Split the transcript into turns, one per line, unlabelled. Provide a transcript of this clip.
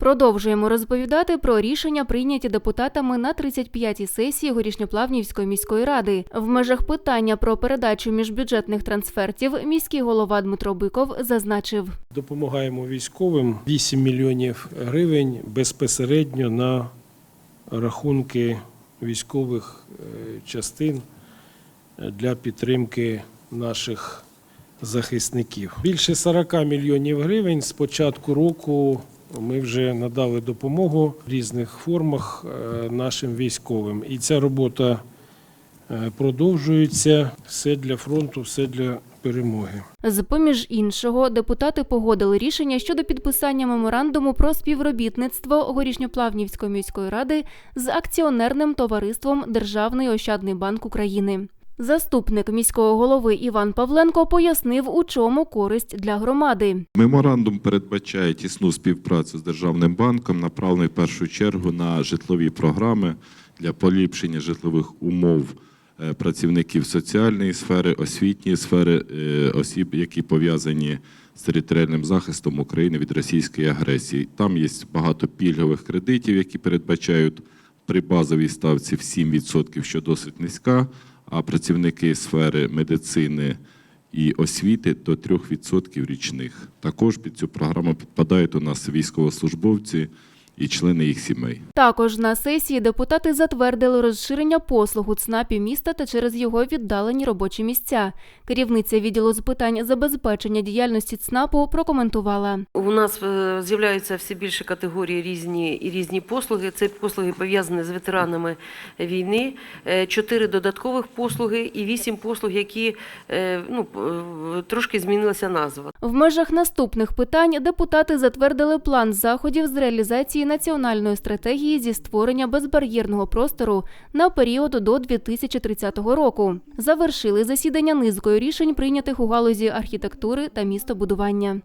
Продовжуємо розповідати про рішення, прийняті депутатами на 35-й сесії Горішньоплавнівської міської ради. В межах питання про передачу міжбюджетних трансфертів міський голова Дмитро Биков зазначив.
Допомагаємо військовим 8 мільйонів гривень безпосередньо на рахунки військових е, частин для підтримки наших захисників. Більше 40 мільйонів гривень з початку року ми вже надали допомогу в різних формах е, нашим військовим. І ця робота е, продовжується. Все для фронту, все для перемоги.
З поміж іншого, депутати погодили рішення щодо підписання меморандуму про співробітництво Горішньоплавнівської міської ради з акціонерним товариством Державний ощадний банк України. Заступник міського голови Іван Павленко пояснив, у чому користь для громади.
Меморандум передбачає тісну співпрацю з Державним банком, направлений в першу чергу на житлові програми для поліпшення житлових умов е, працівників соціальної сфери, освітньої сфери, е, осіб, які пов'язані з територіальним захистом України від російської агресії. Там є багато пільгових кредитів, які передбачають при базовій ставці в 7%, що досить низька, а працівники сфери медицини і освіти до 3% річних. Також під цю програму підпадають у нас військовослужбовці і члени їх сімей.
Також на сесії депутати затвердили розширення послуг у ЦНАПі міста та через його віддалені робочі місця. Керівниця відділу з питань забезпечення діяльності ЦНАПу прокоментувала.
У нас е, з'являються все більше категорій різні і різні послуги. Це послуги пов'язані з ветеранами війни, е, чотири додаткових послуги і вісім послуг, які е, ну, трошки змінилася назва.
В межах наступних питань депутати затвердили план заходів з реалізації національної стратегії зі створення безбар'єрного простору на період до 2030 року. Завершили засідання низкою рішень, прийнятих у галузі архітектури та містобудування.